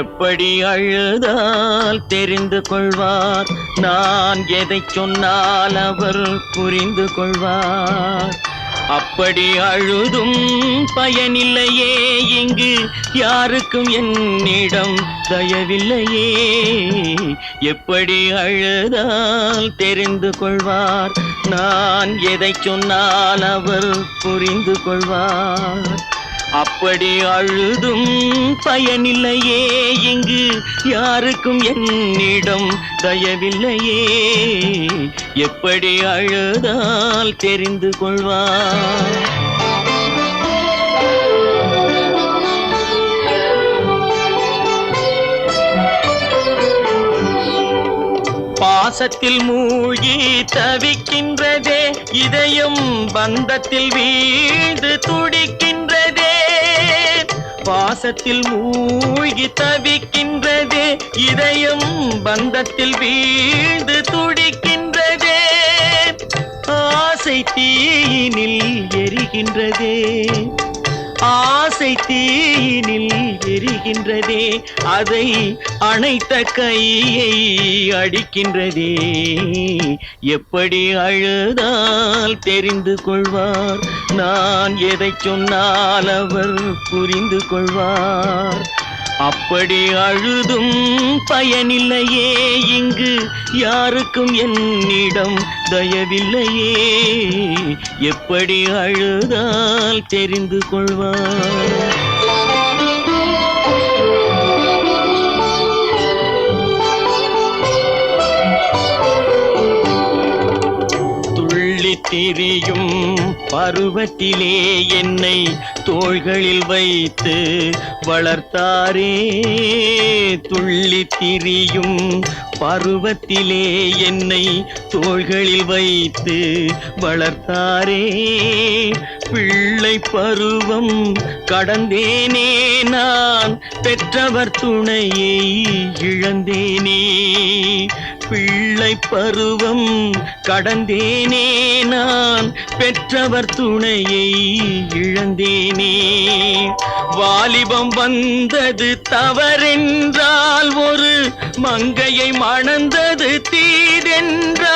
எப்படி அழுதால் தெரிந்து கொள்வார்? நான் எதை சொன்னால் அவர் புரிந்து கொள்வார். அப்படி அழுதும் பயனில்லையே இங்கு யாருக்கும் என்னிடம் தயவில்லையே. எப்படி அழுதால் தெரிந்து கொள்வார்? நான் எதை சொன்னால் அவர் புரிந்து கொள்வார்? அப்படி அழுதும் பயனில்லையே. இங்கு யாருக்கும் என்னிடம் தயவில்லையே. எப்படி அழுதால் தெரிந்து கொள்வார்? பாசத்தில் மூழ்கி தவிக்கின்றதே. இதயம் பந்தத்தில் வீழ்ந்து துடி பாசத்தில் மூழ்கி தவிக்கின்றதே இதயம் பந்தத்தில் வீழ்ந்து துடிக்கின்றதே. ஆசை தீயினில் எரிகின்றதே. ஆசை தீயினில் எரிகின்றதே அதை அணைத்த கையை அடிக்கின்றதே. எப்படி அழுதால் தெரிந்து கொள்வார்? நான் எதை சொன்னால் அவர் புரிந்து கொள்வார். அப்படி அழுதும் பயனில்லையே இங்கு யாருக்கும் என்னிடம் தயவில்லையே. எப்படி அழுதால் தெரிந்து கொள்வார். துள்ளி திரியும் பருவத்திலே என்னை தோள்களில் வைத்து வளர்த்தாரே துள்ளி திரியும் பருவத்திலே என்னை தோள்களில் வைத்து வளர்த்தாரே. பிள்ளை பருவம் கடந்தேனே நான் பெற்றவர் துணையை இழந்தேனே. பிள்ளை பருவம் கடந்தேனே நான். பெற்றவர் துணையை இழந்தேனே. வாலிபம் வந்தது தவறென்றால் ஒரு மங்கையை மணந்தது தீதென்றால்.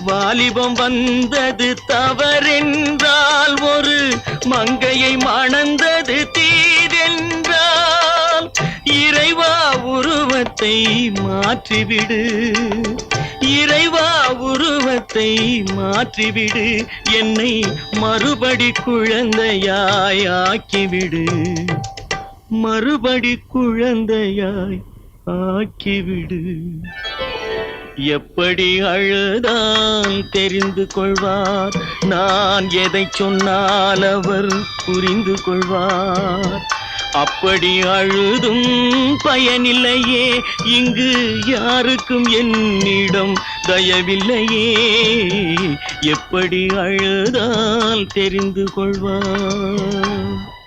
வாலிபம் வந்தது தவறென்றால் ஒரு மங்கையை மணந்தது உருவத்தை மாற்றிவிடு. இறைவா உருவத்தை மாற்றிவிடு. என்னை மறுபடி குழந்தையாய் ஆக்கிவிடு. மறுபடி குழந்தையாய் ஆக்கிவிடு. எப்படி அழுதான் தெரிந்து கொள்வார். நான் எதை சொன்னால் அவர் புரிந்து கொள்வார். அப்படி அழுதும் பயனில்லையே இங்கு யாருக்கும் என்னிடம் தயவில்லையே. எப்படி அழுதால் தெரிந்து கொள்வார்